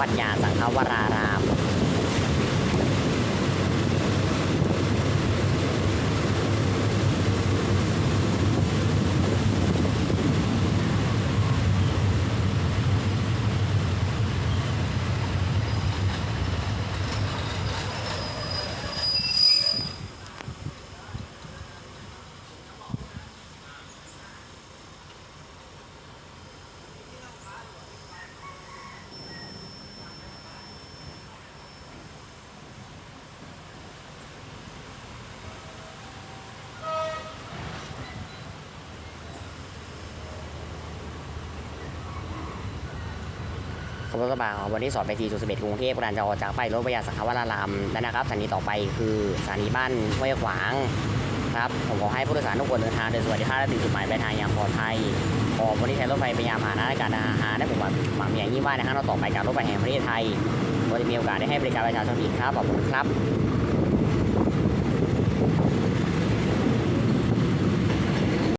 วัดยาสังฆวราราม ขบวนกระบะวันที่สอบไปทีสุสเบ็ดกรุงเทพกำลังจะออกจากไปรถพยาสังขวรารามแล้วนะครับสถานีต่อไปคือสถานีบ้านห้วยขวางครับผมขอให้ผู้โดยสารทุกคนเดินทางโดยสวัสดิภาพและถึงจุดหมายปลายทางอย่างปลอดภัยขอวันนี้ใช้รถไฟพยายามหาหน้าการอาหารและผมหวังหวังอย่างยิ่งว่าในครั้งต่อไปการรถไฟแห่งประเทศไทยเราจะมีโอกาสได้ให้บริการประชาชนอีกครับขอบคุณครับ